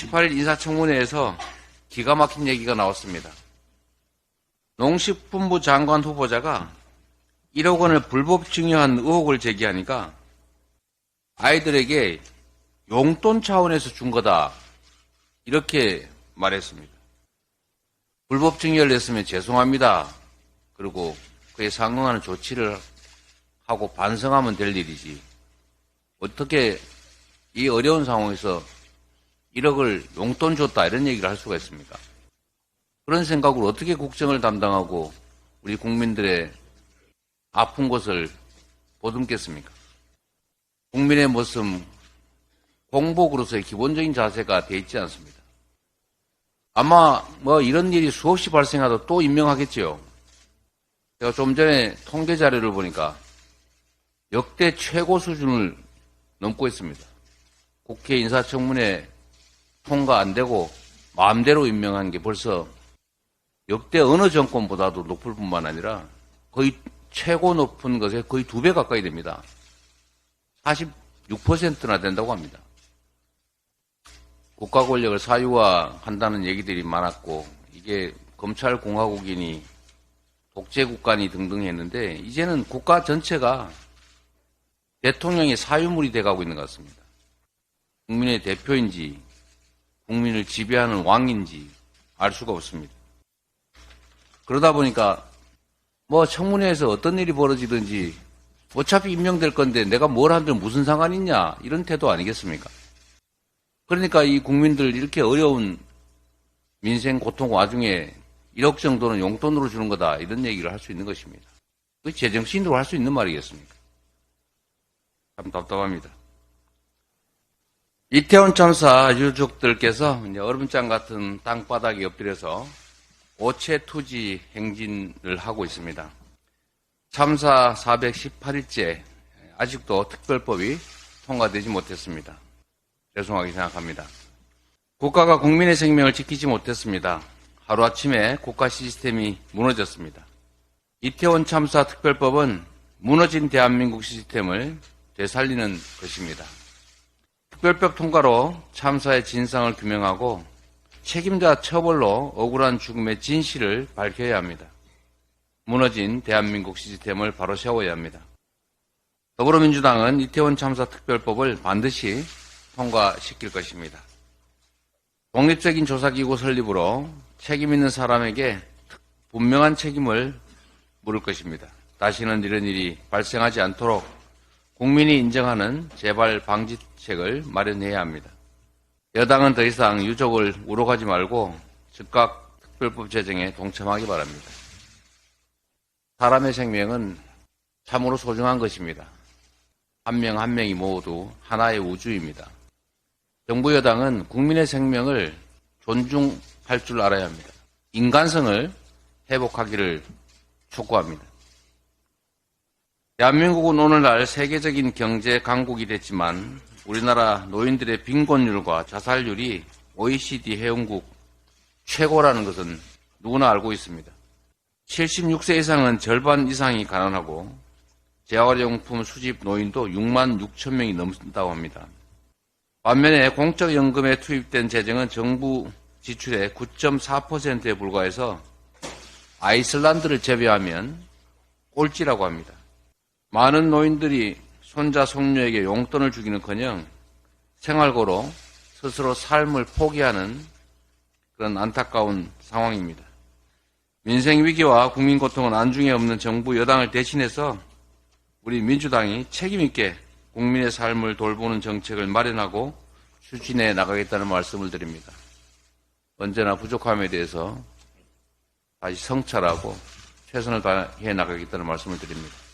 18일 인사청문회에서 기가 막힌 얘기가 나왔습니다. 농식품부 장관 후보자가 1억 원을 불법 증여한 의혹을 제기하니까 아이들에게 용돈 차원에서 준 거다. 이렇게 말했습니다. 불법 증여를 했으면 죄송합니다. 그리고 그에 상응하는 조치를 하고 반성하면 될 일이지. 어떻게 이 어려운 상황에서 1억을 용돈 줬다 이런 얘기를 할 수가 있습니까? 그런 생각으로 어떻게 국정을 담당하고 우리 국민들의 아픈 것을 보듬겠습니까? 국민의 모습, 공복으로서의 기본적인 자세가 돼 있지 않습니다. 아마 뭐 이런 일이 수없이 발생하도 또 임명하겠지요. 제가 좀 전에 통계 자료를 보니까 역대 최고 수준을 넘고 있습니다. 국회 인사청문회 통과 안 되고 마음대로 임명한 게 벌써 역대 어느 정권보다도 높을 뿐만 아니라 거의 최고 높은 것에 거의 두 배 가까이 됩니다. 46%나 된다고 합니다. 국가 권력을 사유화한다는 얘기들이 많았고 이게 검찰 공화국이니 독재 국가니 등등 했는데 이제는 국가 전체가 대통령의 사유물이 돼가고 있는 것 같습니다. 국민의 대표인지 국민을 지배하는 왕인지 알 수가 없습니다. 그러다 보니까 뭐 청문회에서 어떤 일이 벌어지든지 어차피 임명될 건데 내가 뭘 하든 무슨 상관 있냐 이런 태도 아니겠습니까? 그러니까 이 국민들 이렇게 어려운 민생 고통 와중에 1억 정도는 용돈으로 주는 거다 이런 얘기를 할 수 있는 것입니다. 그 제정신으로 할 수 있는 말이겠습니까? 참 답답합니다. 이태원 참사 유족들께서 이제 얼음장 같은 땅바닥에 엎드려서 오체 투지 행진을 하고 있습니다. 참사 418일째 아직도 특별법이 통과되지 못했습니다. 죄송하게 생각합니다. 국가가 국민의 생명을 지키지 못했습니다. 하루아침에 국가 시스템이 무너졌습니다. 이태원 참사 특별법은 무너진 대한민국 시스템을 되살리는 것입니다. 특별법 통과로 참사의 진상을 규명하고 책임자 처벌로 억울한 죽음의 진실을 밝혀야 합니다. 무너진 대한민국 시스템을 바로 세워야 합니다. 더불어민주당은 이태원 참사 특별법을 반드시 통과시킬 것입니다. 독립적인 조사기구 설립으로 책임 있는 사람에게 분명한 책임을 물을 것입니다. 다시는 이런 일이 발생하지 않도록 국민이 인정하는 재발 방지책을 마련해야 합니다. 여당은 더 이상 유족을 우롱하지 말고 즉각 특별법 제정에 동참하기 바랍니다. 사람의 생명은 참으로 소중한 것입니다. 한명한 명이 모두 하나의 우주입니다. 정부 여당은 국민의 생명을 존중할 줄 알아야 합니다. 인간성을 회복하기를 촉구합니다. 대한민국은 오늘날 세계적인 경제 강국이 됐지만 우리나라 노인들의 빈곤율과 자살률이 OECD 회원국 최고라는 것은 누구나 알고 있습니다. 76세 이상은 절반 이상이 가난하고 재활용품 수집 노인도 6만 6천 명이 넘는다고 합니다. 반면에 공적연금에 투입된 재정은 정부 지출의 9.4%에 불과해서 아이슬란드를 제외하면 꼴찌라고 합니다. 많은 노인들이 손자 손녀에게 용돈을 주기는커녕 생활고로 스스로 삶을 포기하는 그런 안타까운 상황입니다. 민생 위기와 국민 고통은 안중에 없는 정부 여당을 대신해서 우리 민주당이 책임 있게 국민의 삶을 돌보는 정책을 마련하고 추진해 나가겠다는 말씀을 드립니다. 언제나 부족함에 대해서 다시 성찰하고 최선을 다해 나가겠다는 말씀을 드립니다.